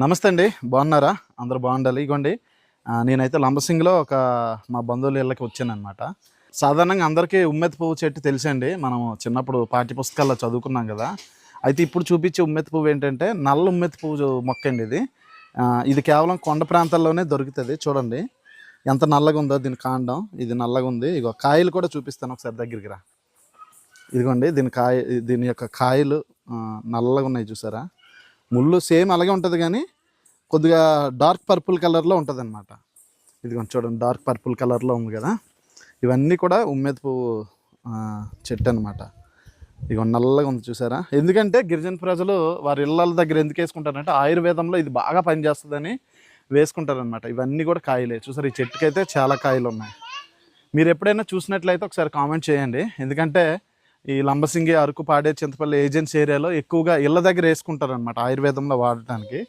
నమస్తే అండి. బాగున్నారా? అందరు బాగుండాలి. ఇగోండి నేనైతే లంబసింగిలో ఒక మా బంధువుల ఇళ్ళకి వచ్చానమాట సాధారణంగా అందరికీ ఉమ్మెత్తి పువ్వు చెట్టు తెలుసండి మనం చిన్నప్పుడు పాఠ్య పుస్తకాల్లో చదువుకున్నాం కదా. అయితే ఇప్పుడు చూపించే ఉమ్మెత్తి పువ్వు ఏంటంటే నల్ల ఉమ్మెత్తి పువ్వు మొక్క అండి ఇది. ఇది కేవలం కొండ ప్రాంతాల్లోనే దొరుకుతుంది. చూడండి ఎంత నల్లగా ఉందో దీని కాండం. ఇది నల్లగా ఉంది. ఇగో కాయలు కూడా చూపిస్తాను ఒకసారి దగ్గరికి రా. ఇదిగోండి దీని కాయ దీని యొక్క కాయలు నల్లగా ఉన్నాయి చూసారా? ముళ్ళు సేమ్ అలాగే ఉంటుంది కానీ కొద్దిగా డార్క్ పర్పుల్ కలర్లో ఉంటుంది అనమాట ఇదిగోండి చూడండి డార్క్ పర్పుల్ కలర్లో ఉంది కదా. ఇవన్నీ కూడా ఉమ్మెత్తి పువ్వు చెట్టు అనమాట ఇదిగో నల్లగా ఉంది చూసారా? ఎందుకంటే గిరిజన ప్రజలు వారి ఇళ్ళ దగ్గర ఎందుకు వేసుకుంటారంటే ఆయుర్వేదంలో ఇది బాగా పనిచేస్తుందని వేసుకుంటారనమాట ఇవన్నీ కూడా కాయలే. చూసారు ఈ చెట్టుకైతే చాలా కాయలు ఉన్నాయి మీరు ఎప్పుడైనా చూసినట్లయితే ఒకసారి కామెంట్ చేయండి. ఎందుకంటే ఈ లంబసింగి అరకు పాడే చింతపల్లి ఏజెన్సీ ఏరియాలో ఎక్కువగా ఇళ్ళ దగ్గర వేసుకుంటారు అనమాట ఆయుర్వేదంలో వాడటానికి.